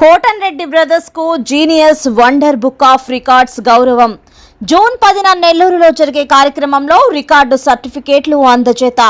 Cotton Reddy బ్రదర్స్కు genius wonder book of records గౌరవం. June పదిన నెల్లూరులో జరిగే కార్యక్రమంలో రికార్డు సర్టిఫికేట్లు అందజేత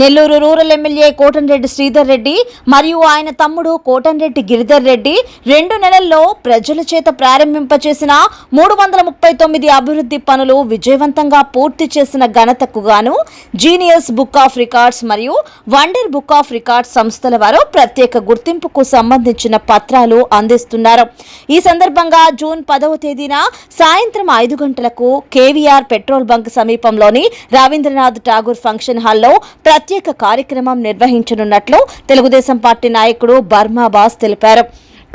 నెల్లూరు రూరల్ ఎమ్మెల్యే కోటంరెడ్డి శ్రీధర్ రెడ్డి మరియు ఆయన తమ్ముడు కోటంరెడ్డి గిరిధర్ రెడ్డి రెండు నెలల్లో ప్రజల చేత ప్రారంభింపచేసిన మూడు వందల ముప్పై తొమ్మిది అభివృద్ధి పనులు విజయవంతంగా పూర్తి చేసిన ఘనతకు గాను జీనియస్ బుక్ ఆఫ్ రికార్డ్స్ మరియు వండర్ బుక్ ఆఫ్ రికార్డ్స్ సంస్థల వారు ప్రత్యేక గుర్తింపుకు సంబంధించిన పత్రాలు అందిస్తున్నారు. ఈ సందర్భంగా జూన్ పదవ తేదీన సాయంత్రం ఐదు మేరకు కేవీఆర్ పెట్రోల్ బంక్ సమీపంలోని రవీంద్రనాథ్ ఠాగూర్ ఫంక్షన్ హాల్లో ప్రత్యేక కార్యక్రమం నిర్వహించనున్నట్లు తెలుగుదేశం పార్టీ నాయకుడు బర్మా బాస్ తెలిపారు.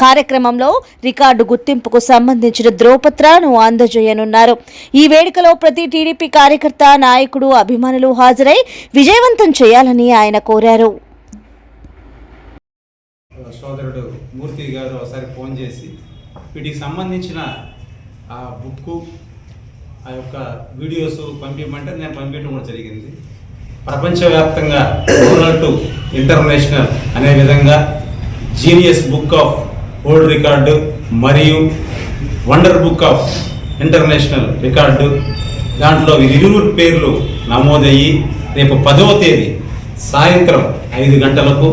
కార్యక్రమంలో రికార్డు గుర్తింపుకు సంబంధించిన ద్రోపత్రాను అందజేయనున్నారు. ఈ వేడుకలో ప్రతి టీడీపీ కార్యకర్త నాయకుడు అభిమానులు హాజరై విజయవంతం చేయాలని ఆయన కోరారు. సోదరుడు మూర్తి గారు ఒకసారి ఫోన్ చేసి వీటికి సంబంధించిన బుక్కు ఆ యొక్క వీడియోస్ పంపించమంటే నేను పంపించడం కూడా జరిగింది. ప్రపంచవ్యాప్తంగా రూరల్ టు ఇంటర్నేషనల్ అనే విధంగా genius book of world record మరియు wonder book of international record దాంట్లో ఇరువురు పేర్లు నమోదయ్యి రేపు పదవ తేదీ సాయంత్రం ఐదు గంటలకు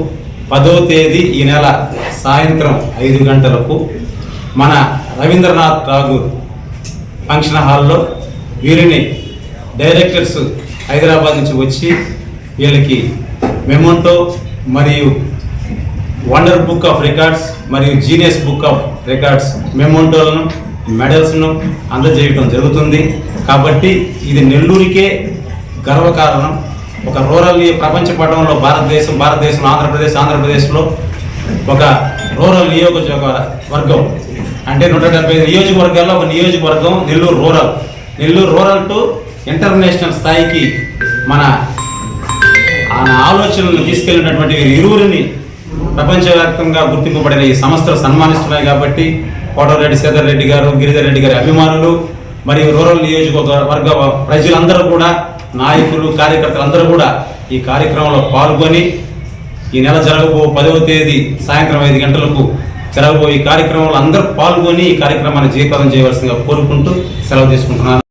పదవ తేదీ ఈ నెల సాయంత్రం ఐదు గంటలకు మన రవీంద్రనాథ్ ఠాగూర్ ఫంక్షన్ హాల్లో వీరిని డైరెక్టర్స్ హైదరాబాద్ నుంచి వచ్చి వీళ్ళకి మెమోంటో మరియు వండర్ బుక్ ఆఫ్ రికార్డ్స్ మరియు జీనియస్ బుక్ ఆఫ్ రికార్డ్స్ మెమోంటోలను మెడల్స్ను అందజేయడం జరుగుతుంది. కాబట్టి ఇది నెల్లూరికే గర్వకారణం ఒక రూరల్ ప్రపంచ పటంలో భారతదేశం భారతదేశం ఆంధ్రప్రదేశ్ ఆంధ్రప్రదేశ్లో ఒక రూరల్ నియోజక వర్గం అంటే నూట డెబ్బై ఐదు నియోజకవర్గాల్లో ఒక నియోజకవర్గం Nellore rural. Nellore rural to international స్థాయికి మన ఆలోచనలను తీసుకెళ్ళినటువంటి ఇరువురిని ప్రపంచవ్యాప్తంగా గుర్తింపబడిన ఈ సంస్థలు సన్మానిస్తున్నాయి కాబట్టి కోటరెడ్డి శ్రీధర్ రెడ్డి గారు గిరిధర్ రెడ్డి గారి అభిమానులు మరియు రూరల్ నియోజకవర్గ ప్రజలందరూ కూడా నాయకులు కార్యకర్తలు అందరూ కూడా ఈ కార్యక్రమంలో పాల్గొని ఈ నెల జరగబో పదవ తేదీ సాయంత్రం ఐదు గంటలకు జరగబోయే కార్యక్రమంలో అందరూ పాల్గొని ఈ కార్యక్రమాన్ని జయప్రదం చేయవలసిందిగా కోరుకుంటూ సెలవు తీసుకుంటున్నాను.